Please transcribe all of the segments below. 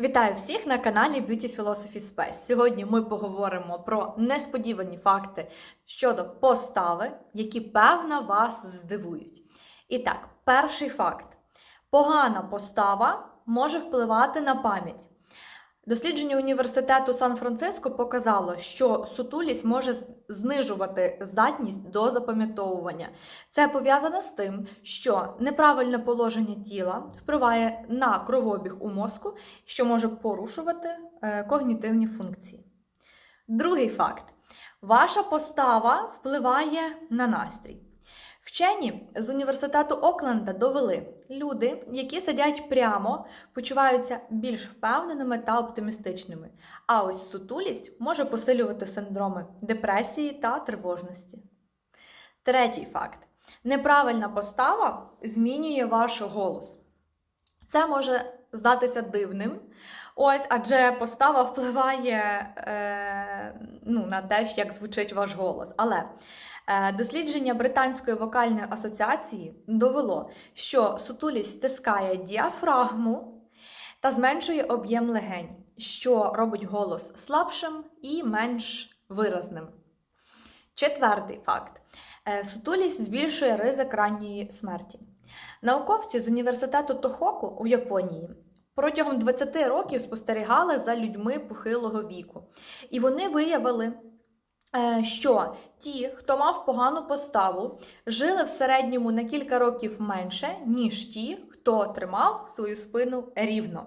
Вітаю всіх на каналі Beauty Philosophy Space. Сьогодні ми поговоримо про несподівані факти щодо постави, які певно вас здивують. І так, перший факт: погана постава може впливати на пам'ять. Дослідження університету Сан-Франциско показало, що сутулість може знижувати здатність до запам'ятовування. Це пов'язано з тим, що неправильне положення тіла впливає на кровообіг у мозку, що може порушувати е, когнітивні функції. Другий факт: ваша постава впливає на настрій. Вчені з університету Окленда довели, люди, які сидять прямо, почуваються більш впевненими та оптимістичними. А ось сутулість може посилювати синдроми депресії та тривожності. Третій факт: неправильна постава змінює ваш голос. Це може здатися дивним. Ось, адже постава впливає е, ну, на те, як звучить ваш голос. Але дослідження Британської вокальної асоціації довело, що сутулість стискає діафрагму та зменшує об'єм легень, що робить голос слабшим і менш виразним. Четвертий факт: Е, сутулість збільшує ризик ранньої смерті. Науковці з університету Тохоку у Японії протягом 20 років спостерігали за людьми похилого віку, і вони виявили, е, що ті, хто мав погану поставу, жили в середньому на кілька років менше, ніж ті, хто тримав свою спину рівно.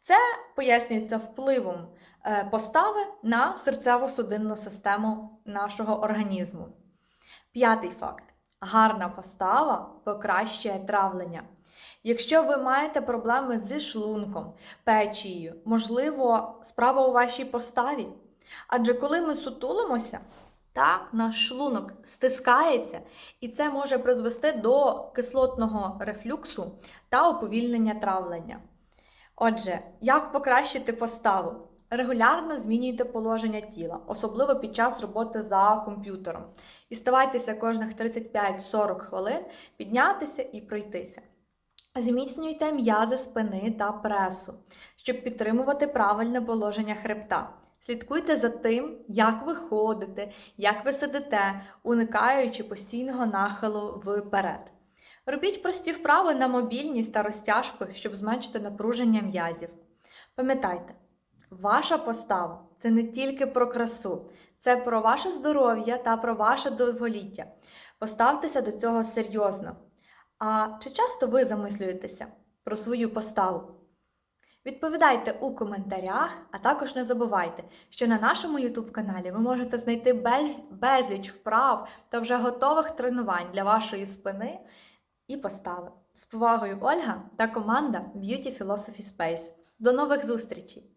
Це пояснюється впливом е, постави на серцево-судинну систему нашого організму. П'ятий факт: гарна постава покращує травлення. Якщо ви маєте проблеми зі шлунком, печією, можливо, справа у вашій поставі. Адже коли ми сутулимося, так, наш шлунок стискається, і це може призвести до кислотного рефлюксу та уповільнення травлення. Отже, як покращити поставу? Регулярно змінюйте положення тіла, особливо під час роботи за комп'ютером. І ставайтеся кожних 35-40 хвилин піднятися і пройтися. Зміцнюйте м'язи спини та пресу, щоб підтримувати правильне положення хребта. Слідкуйте за тим, як ви ходите, як ви сидите, уникаючи постійного нахилу вперед. Робіть прості вправи на мобільність та розтяжку, щоб зменшити напруження м'язів. Пам'ятайте, ваша постава це не тільки про красу, це про ваше здоров'я та про ваше довголіття. Поставтеся до цього серйозно. А чи часто ви замислюєтеся про свою поставу? Відповідайте у коментарях, а також не забувайте, що на нашому YouTube каналі ви можете знайти безліч вправ та вже готових тренувань для вашої спини і постави. З повагою Ольга та команда Beauty Philosophy Space. До нових зустрічей!